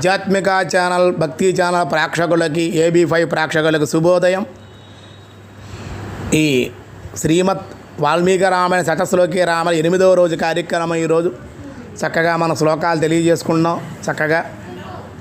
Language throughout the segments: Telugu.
ఆధ్యాత్మిక ఛానల్ భక్తి ఛానల్ ప్రేక్షకులకి ఏబీ ఫైవ్ ప్రేక్షకులకు శుభోదయం. ఈ శ్రీమత్ వాల్మీకి రామాయణ శతశ్లోకి రామ ఎనిమిదవ రోజు కార్యక్రమం ఈరోజు. చక్కగా మన శ్లోకాలు తెలియజేసుకున్నాం. చక్కగా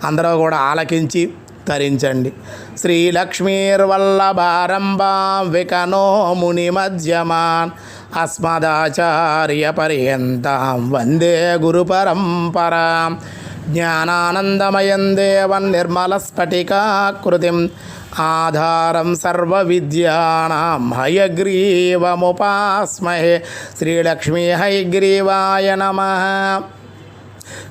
అందరూ కూడా ఆలకించి తరించండి. శ్రీలక్ష్మీర్వల్లభారంభాం వికనో ముని మధ్యమాన్ అస్మదాచార్య పర్యంతం వందే గురు పరంపరాం. జ్ఞానానందమయం దేవన్ నిర్మలస్ఫటికాకృతిం ఆధారం సర్వవిద్యానాం హయగ్రీవముపాస్మహే శ్రీలక్ష్మీ హయగ్రీవాయ నమః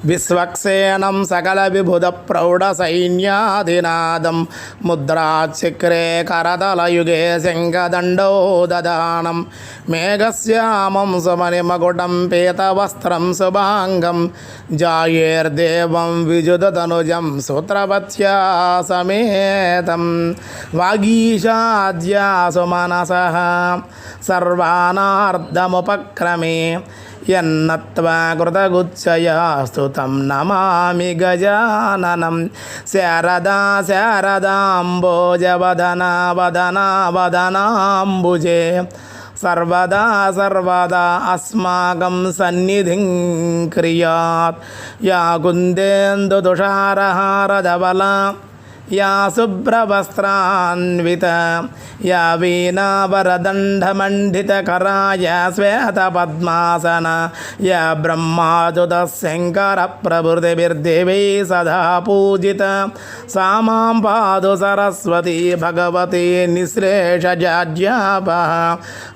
విశ్వక్సేనం సకల విభుద ప్రౌఢ సైన్యాదినాదం ముద్రాచక్రే కరదలయుగే శంఖదండో దదానం. మేఘశ్యామం సుమణిమకుటం పీతవస్త్రం శుభాంగం. జాయేర్దేవం విజుదతనుజం సూత్రవత్యా సమేతం. వాగీషాద్యా సుమనస సర్వానార్ధముపక్రమే యన్నత్వా కృతగుచ్చయా స్తుతం నమామి గజాననం శారదా శారదాంబోజవదన వదనా వదనాంబుజే సర్వదా సర్వదా అస్మాకం సన్నిధిం క్రియాత్ యా కుందేందుతుషారహారధవలా యా శుభ్రవస్త్రాన్విత యా వీణావరదండమండితకరాయ శ్వేతపద్మాసన యా బ్రహ్మాదుత శంకర ప్రభృతిభిర్దేవై సదా పూజిత. సా మాం పాదు సరస్వతీ భగవతి నిశ్రేషజాడ్యాప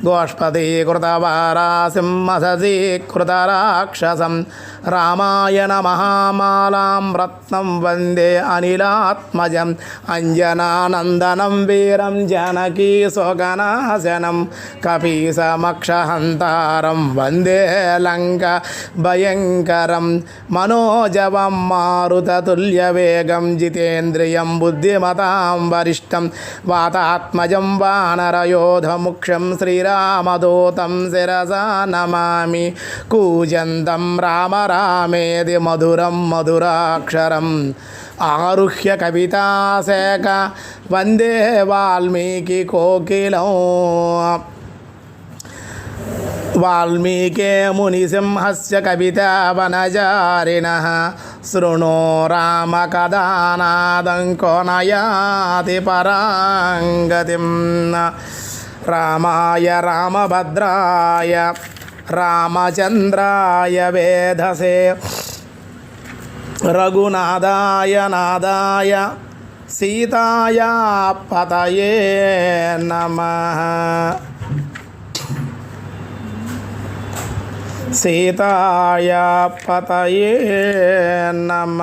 గోష్పతి కృతవారాసింహసీ కృతరాక్షసం రామాయణ మహామాలాం రత్నం వందే అనిలాత్మజ అంజనానందనం వీరం జనకీ శోకనాశనం కపీసమక్షహంతారం వందే లంక భయంకరం మనోజవం మారుతతుల్యవేగం జితేంద్రియం బుద్ధిమతాం వరిష్టం వాతాత్మజం వానరయోధముక్షం శ్రీరామదూతం శిరసా నమామి కూజంతం రామ రామేది మధురం మధురాక్షరం आरुह्य कविता से वंदे वाल्मीकि कोकिलो। वाल्मीके मुनिसिंहस्य कवितावनचारिणः राम रामकदानादङ्को नयाति पराङ्गतिं रामाय रामभद्राय, रामचन्द्राय वेधसे। రఘునాదాయ నాదాయ సీతాయ పతయే నమ సీతాయ పతయే నమ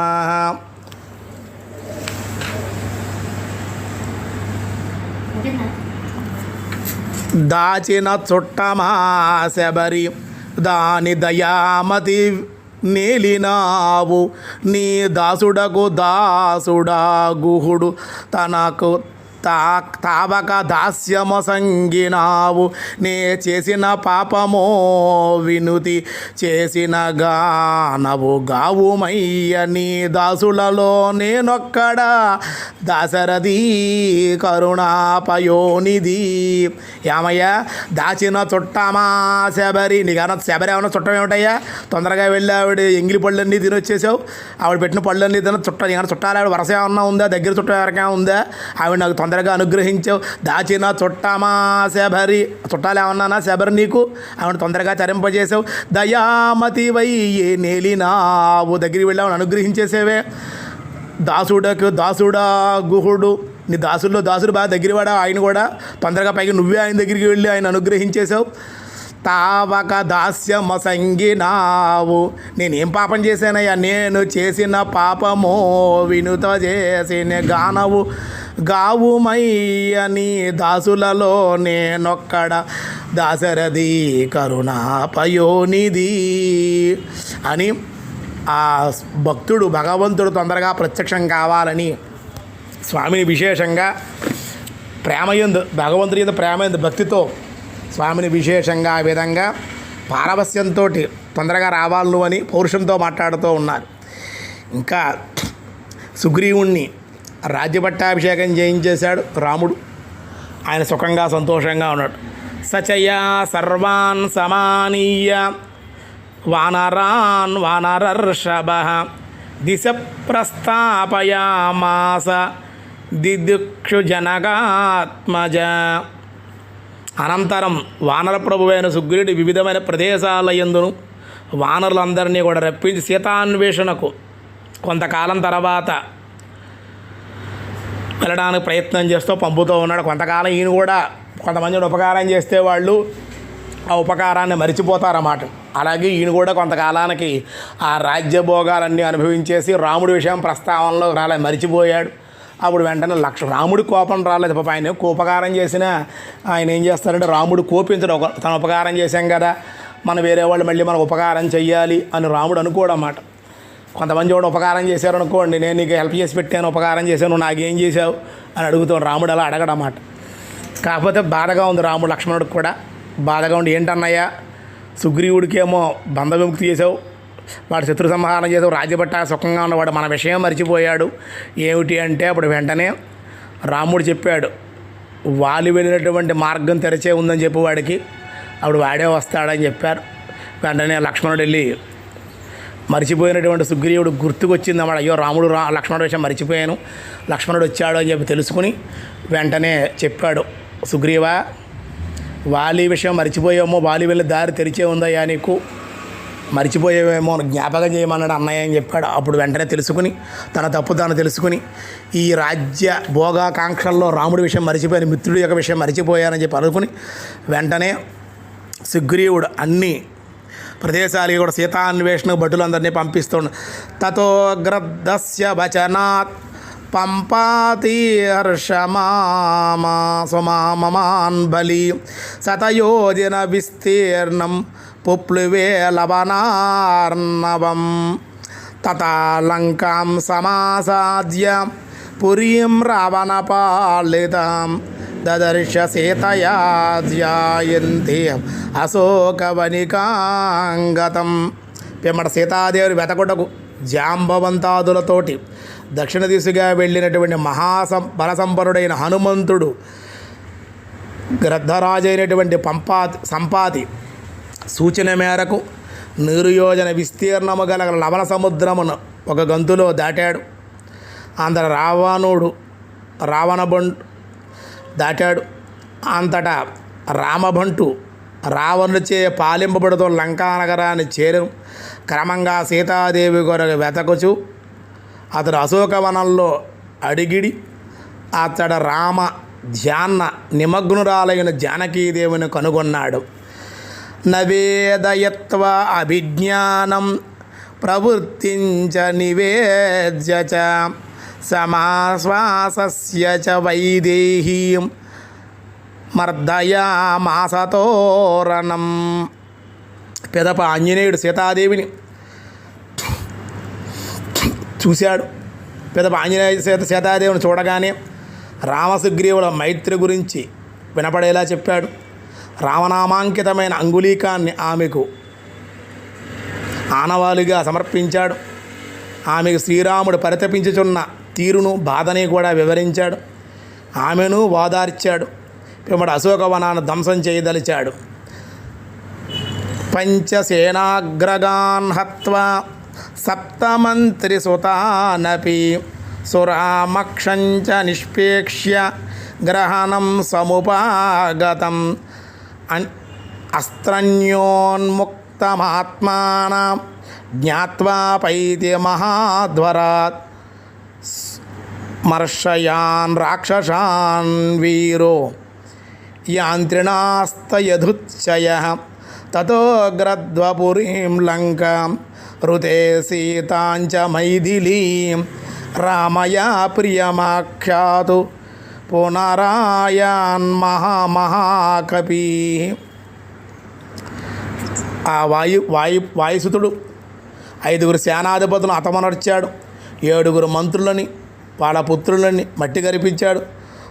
దాచిన చుట్టమా శబరి దాని దయామతి నేలినావు. నీ దాసుడకు దాసుడా గుహుడు. తనకు తా తావక దాస్యమ సంగినావు నే చేసిన పాపమో వినుతి చేసిన గానవు. గావుమయ్య నీ దాసులలో నేనొక్కడ. దాశరథి కరుణాపయోనిధి. ఏమయ్యా దాచిన చుట్టమా శబరి. నీకన్నా శబరి ఏమన్నా చుట్టం ఏమిటయ్యా? తొందరగా వెళ్ళి ఆవిడ ఎంగిలి పళ్ళన్నీ తినొచ్చేసావు. ఆవిడ పెట్టిన పళ్ళన్నీ తిన చుట్ట నీకన్నా చుట్టాలు? ఆవిడ వరస ఏమన్నా ఉందా? దగ్గర చుట్టం ఎవరికైనా ఉందా? ఆవిడ నాకు తొందరగా అనుగ్రహించావు. దాచిన చుట్టమా శబరి. చుట్టాలు ఏమన్నానా శబరి నీకు? ఆమెను తొందరగా తరింపజేసావు. దయామతి వై ఏ నేలినావు దగ్గరికి వెళ్ళి అనుగ్రహించేసేవే. దాసుడకు దాసుడా గుహుడు. నీ దాసుల్లో దాసుడు బాగా దగ్గరవాడా ఆయన కూడా తొందరగా పైకి నువ్వే ఆయన దగ్గరికి వెళ్ళి ఆయన అనుగ్రహించేసావు తావక దాస్యమ సంగినావు నేనేం పాపం చేశానయ్యా? నేను చేసిన పాపమో వినుత చేసిన గానవు గావుమయ్య నీ దాసులలో నేనొక్కడ దాశరథి కరుణాపయోనిధి అని ఆ భక్తుడు భగవంతుడు తొందరగా ప్రత్యక్షం కావాలని స్వామిని విశేషంగా ప్రేమయందు భగవంతుడి యొక్క ప్రేమయందు భక్తితో స్వామిని విశేషంగా ఆ విధంగా పారవస్యంతో తొందరగా రావాలి అని పౌరుషంతో మాట్లాడుతూ ఉన్నారు. ఇంకా సుగ్రీవుణ్ణి రాజ్యపట్టాభిషేకం చేయించేశాడు రాముడు. ఆయన సుఖంగా సంతోషంగా ఉన్నాడు. సచయా సర్వాన్ సమానీయ వానరాన్ వానరర్షభ దిశ ప్రస్థాపయామాస దిదిక్షు జనగాత్మజ అనంతరం వానర ప్రభువైన సుగ్రీవుడి వివిధమైన ప్రదేశాలయందును వానరులందరినీ కూడా రప్పించి సీతాన్వేషణకు కొంతకాలం తర్వాత వెళ్ళడానికి ప్రయత్నం చేస్తూ పంపుతూ ఉన్నాడు. కొంతకాలం ఈయన కూడా కొంతమంది ఉపకారం చేస్తే వాళ్ళు ఆ ఉపకారాన్ని మరిచిపోతారన్నమాట. అలాగే ఈయన కూడా కొంతకాలానికి ఆ రాజ్యభోగాలన్నీ అనుభవించేసి రాముడి విషయం ప్రస్తావనలో రాలే మరిచిపోయాడు. అప్పుడు వెంటనే లక్ష రాముడి కోపం రాలేదు. పాప ఆయన ఉపకారం చేసినా ఆయన ఏం చేస్తారంటే రాముడు కోపించడు ఒక తన ఉపకారం చేశాం కదా మన వేరే వాళ్ళు మళ్ళీ మనకు ఉపకారం చెయ్యాలి అని రాముడు అనుకోడు అన్నమాట. కొంతమంది కూడా ఉపకారం చేశారు అనుకోండి నేను నీకు హెల్ప్ చేసి పెట్టాను ఉపకారం చేశాను నాకేం చేశావు? అని అడుగుతాడు రాముడు అలా అడగడమాట కాకపోతే బాధగా ఉంది రాముడు లక్ష్మణుడికి కూడా. బాధగా ఉండి ఏంటన్నయ్యా సుగ్రీవుడికేమో బంధ విముక్తి చేసావు వాడు శత్రు సంహారం చేసి రాజ్యపట్ట సుఖంగా ఉన్నవాడు మన విషయం మర్చిపోయాడు. ఏమిటి అంటే అప్పుడు వెంటనే రాముడు చెప్పాడు వాలి వెళ్ళినటువంటి మార్గం తెరిచే ఉందని చెప్పి వాడికి. అప్పుడు వాడే వస్తాడని చెప్పారు. వెంటనే లక్ష్మణుడు వెళ్ళి మర్చిపోయినటువంటి సుగ్రీవుడు గుర్తుకొచ్చింది అన్నమాట అయ్యో రాముడు రా లక్ష్మణుడు విషయం మర్చిపోయాను. లక్ష్మణుడు వచ్చాడు అని చెప్పి తెలుసుకుని వెంటనే చెప్పాడు సుగ్రీవా వాలి విషయం మర్చిపోయామో వాలి వెళ్ళి దారి తెరిచే ఉందయ్యా నీకు. మర్చిపోయేవేమో జ్ఞాపకం చేయమన్నాడు అన్నయ్య అని చెప్పాడు. అప్పుడు వెంటనే తెలుసుకుని తన తప్పు తాను తెలుసుకుని ఈ రాజ్య భోగాకాంక్షల్లో రాముడి విషయం మర్చిపోయాను మిత్రుడి యొక్క విషయం మర్చిపోయానని చెప్పి అనుకుని వెంటనే సుగ్రీవుడు అన్ని ప్రదేశాలకి కూడా సీతాన్వేషణ భటులందరినీ పంపిస్తుండ తతోగ్రద్దస్య వచనాత్ పంపాతి సుమామమాన్ బలి శతయోజన విస్తీర్ణం పుప్లువే లవనార్ణవం తథా సమాసాద్య పురీం రావణపాలితాం. దదర్శ సీతయా ధ్యాయంతి అశోకవనికాంగతం. పిమ్మట సీతాదేవి వెతకొటకు జాంబవంతాదులతోటి దక్షిణ దిశగా వెళ్ళినటువంటి మహాసం బలసంపన్నుడైన హనుమంతుడు గ్రద్ధరాజైనటువంటి పంపాతి సంపాతి సూచన మేరకు నీరుయోజన విస్తీర్ణము గల లవణ సముద్రమును ఒక గంతులో దాటాడు. అంతట రావణుడు రావణబంటు దాటాడు. అంతటా రామభంటు రావణుచే పాలింపబడుతూ లంకానగరాన్ని చేరు. క్రమంగా సీతాదేవి కొరకు వెతకుచు అతడు అశోకవనంలో అడిగిడి అతడు రామ ధ్యాన నిమగ్నురాలైన జానకీదేవిని కనుగొన్నాడు. నవేదయత్వ అభిజ్ఞానం ప్రవృత్తించ నివేద్య చ సమాశ్వాసస్య చ వైదేహీం మర్దయామాసతోరణం పెదప ఆంజనేయుడు సీతాదేవిని చూశాడు. పెదప ఆంజనేయ సీత సీతాదేవిని చూడగానే రామసుగ్రీవుల మైత్రి గురించి వినపడేలా చెప్పాడు. రామనామాంకితమైన అంగుళీకాన్ని ఆమెకు ఆనవాలుగా సమర్పించాడు. ఆమెకు శ్రీరాముడు పరితపించుచున్న తీరును బాధని కూడా వివరించాడు. ఆమెను వాదార్చాడు. పిమ్మడు అశోకవనాన్ని ధ్వంసం చేయదలిచాడు. పంచసేనాగ్రగాన్ హత్వా సప్తమంత్రి సుతానపి సురామక్షంచ నిష్పేక్ష్య గ్రహణం సముపాగతం. అన్ అస్త్రన్యోన్ముక్తమాత్మానం జ్ఞాత్వా పైతి మహాధ్వరాత్. మర్షయాన్ రాక్షసాన్ వీరో. యాంత్రిణాస్తయధుచ్చయ. తతోగ్రద్వపురీం లంకాం. ఋతే సీతాంచ మైథిలీం రామయా ప్రియమాఖ్యాతు పునరాయాన్ మహామహాకపి ఆ వాయు వాయు వాయుసుతుడు ఐదుగురు సేనాధిపతులను అతమనర్చాడు ఏడుగురు మంత్రులని వాళ్ళ పుత్రులని మట్టి కరిపించాడు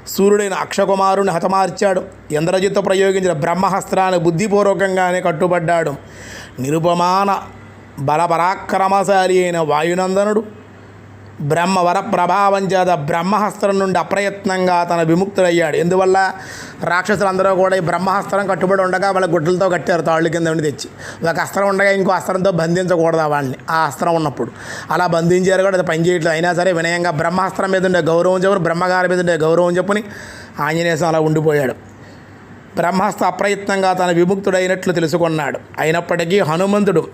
సూర్యుడైన అక్షకుమారుని హతమార్చాడు ఇంద్రజిత్తు ప్రయోగించిన బ్రహ్మహస్త్రాన్ని బుద్ధిపూర్వకంగానే కట్టుబడ్డాడు. నిరుపమాన బలపరాక్రమశాలి అయిన వాయునందనుడు బ్రహ్మవర ప్రభావం చేత బ్రహ్మహస్త్రం నుండి అప్రయత్నంగా తన విముక్తుడయ్యాడు. ఎందువల్ల? రాక్షసులందరూ కూడా ఈ బ్రహ్మహస్త్రం కట్టుబడి ఉండగా వాళ్ళ గుడ్డలతో కట్టారు తాళ్ళు కింద ఉండి తెచ్చి. ఒక అస్త్రం ఉండగా ఇంకో అస్త్రంతో బంధించకూడదు వాళ్ళని? ఆ అస్త్రం ఉన్నప్పుడు. అలా బంధించారు కూడా అది పనిచేయట్లేదు అయినా సరే వినయంగా బ్రహ్మాస్త్రం మీద ఉండే గౌరవం చెప్పుని బ్రహ్మగారి మీద ఉండే గౌరవం చెప్పుని ఆంజనేయం అలా ఉండిపోయాడు. బ్రహ్మాస్త్ర అప్రయత్నంగా తన విముక్తుడైనట్లు తెలుసుకున్నాడు. అయినప్పటికీ హనుమంతుడు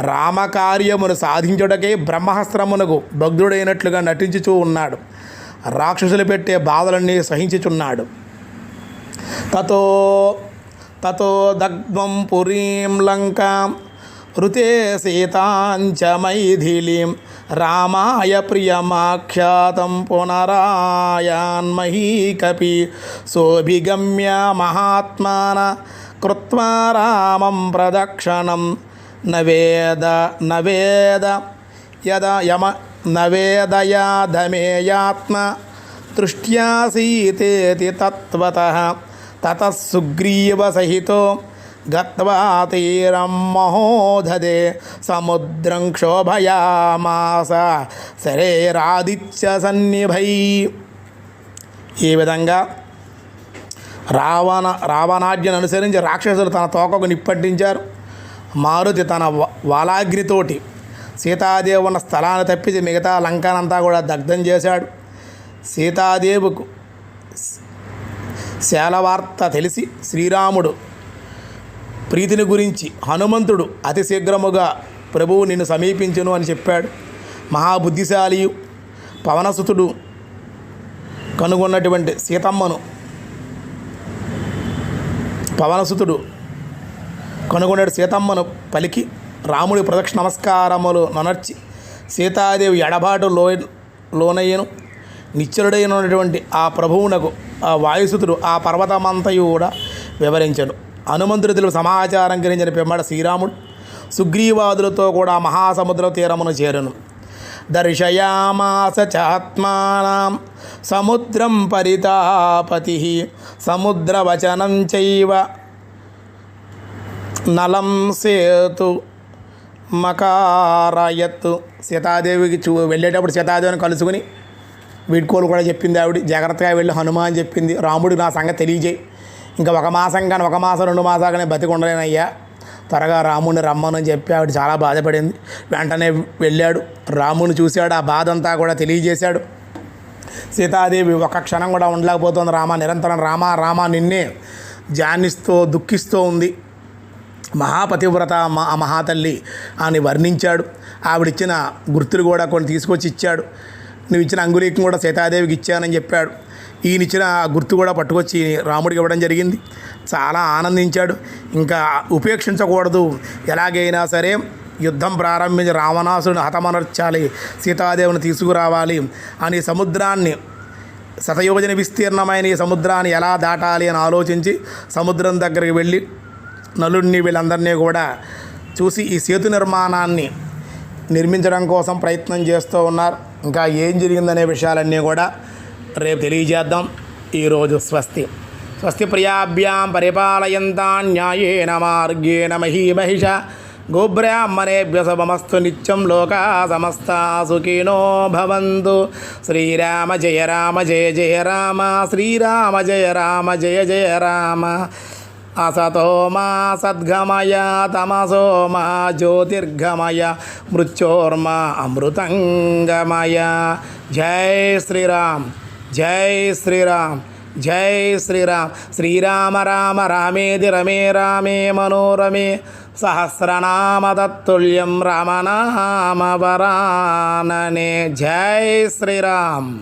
రామకార్యమును సాధించుటకే బ్రహ్మాస్త్రమునకు భగ్ధుడైనట్లుగా నటించుచూ ఉన్నాడు. రాక్షసులు పెట్టే బాధలన్నీ సహించుచున్నాడు. తతో తతో దగ్ధ్వం పురీం లంకాం ఋతే సీతాంచ మైథిలీం రామాయ ప్రియమాఖ్యాతం పునరాయాన్మహీకపి సోభిగమ్య మహాత్మాన కృత్వా రామం ప్రదక్షిణం నవేద నవేద యద యమ నవేదయాధమేయాత్మ దృష్ట్యాసీతేతి తత్వత తతసుగ్రీవసహితో గత్వా తీరం మహోదదే సముద్రం క్షోభయామాస శరీరాదిత్య సన్నిభై. ఈ విధంగా రావణ రావణాజ్ఞను అనుసరించి రాక్షసులు తన తోకకు నిప్పట్టించారు. మారుతి తన వ- వాలాగ్నితోటి సీతాదేవి ఉన్న స్థలాన్ని తప్పించి మిగతా లంకనంతా కూడా దగ్ధం చేశాడు. సీతాదేవికు శాలవార్త తెలిసి శ్రీరాముడు ప్రీతిని గురించి హనుమంతుడు అతి శీఘ్రముగా ప్రభువు నిన్ను సమీపించును అని చెప్పాడు. మహాబుద్ధిశాలియు పవనసుతుడు కనుగొన్నటువంటి సీతమ్మను పవనసుతుడు కనుగొనేడు సీతమ్మను పలికి. రాముడి ప్రదక్షిణ నమస్కారములు నొనర్చి సీతాదేవి ఎడబాటు లో లోనయ్యను. నిశ్చలుడైనటువంటి ఆ ప్రభువునకు ఆ వాయుసుతుడు ఆ పర్వతమంతయు కూడా వివరించడు హనుమంతుడి తెలుగు సమాచారం గ్రహించిన పిమ్మడ శ్రీరాముడు సుగ్రీవాదులతో కూడా మహాసముద్ర తీరమును చేరును. దర్శయామాస చాత్మానం సముద్రం పరితాపతి. సముద్రవచనం చైవ నలం సేతు మకారయత్ సీతాదేవికి చూ వెళ్ళేటప్పుడు సీతాదేవిని కలుసుకుని వీడ్కోలు కూడా చెప్పింది ఆవిడ. జాగ్రత్తగా వెళ్ళి హనుమాన్ చెప్పింది. రాముడికి నా సంగతి తెలియజేయి. ఇంకా ఒక మాసం కానీ ఒక మాసం రెండు మాసాలు కానీ ఉండలేనయ్యా. త్వరగా రాముడిని రమ్మని చెప్పి ఆవిడ చాలా బాధపడింది. వెంటనే వెళ్ళాడు. రాముని చూశాడు. ఆ బాధ అంతా కూడా తెలియజేశాడు. సీతాదేవి ఒక క్షణం కూడా ఉండలేకపోతుంది. రామ నిరంతరం రామ రామ నిన్నే జానిస్తూ దుఃఖిస్తూ ఉంది. మహాపతివ్రత మా మహాతల్లి అని వర్ణించాడు. ఆవిడిచ్చిన గుర్తులు కూడా కొన్ని తీసుకొచ్చి ఇచ్చాడు. నువ్వు ఇచ్చిన అంగులీకం కూడా సీతాదేవికి ఇచ్చానని చెప్పాడు. ఈయన ఇచ్చిన గుర్తు కూడా పట్టుకొచ్చి రాముడికి ఇవ్వడం జరిగింది. చాలా ఆనందించాడు. ఇంకా ఉపేక్షించకూడదు. ఎలాగైనా సరే యుద్ధం ప్రారంభించి రావణాసురుని హతమనర్చాలి సీతాదేవిని తీసుకురావాలి అని సముద్రాన్ని శతయోజన విస్తీర్ణమైన ఈ సముద్రాన్ని ఎలా దాటాలి అని ఆలోచించి సముద్రం దగ్గరికి వెళ్ళి నలుడిని వీళ్ళందరినీ కూడా చూసి ఈ సేతు నిర్మాణాన్ని నిర్మించడం కోసం ప్రయత్నం చేస్తూ ఉన్నారు. ఇంకా ఏం జరిగిందనే విషయాలన్నీ కూడా రేపు తెలియజేద్దాం. ఈరోజు స్వస్తి. స్వస్తి ప్రియాభ్యాం పరిపాలయంతా న్యాయేన మార్గేణ మహీమహిష గోబ్రాహ్మణేభ్య సమస్తు నిత్యం లోకా సమస్తా సుఖినో భవంతు. శ్రీరామ జయ రామ జయ జయ రామ శ్రీరామ జయ రామ జయ జయ రామ. అసతో మా సద్గమయ తమసో మా జ్యోతిర్గమయ మృత్యోర్మా అమృతంగమయ జై శ్రీరామ్ జై శ్రీరామ్ జై శ్రీరామ్ శ్రీరామ రామ రామేది రమే రామే మనోరమే సహస్రనామ తత్తుల్యం రామనామ వరాననే జై శ్రీరామ్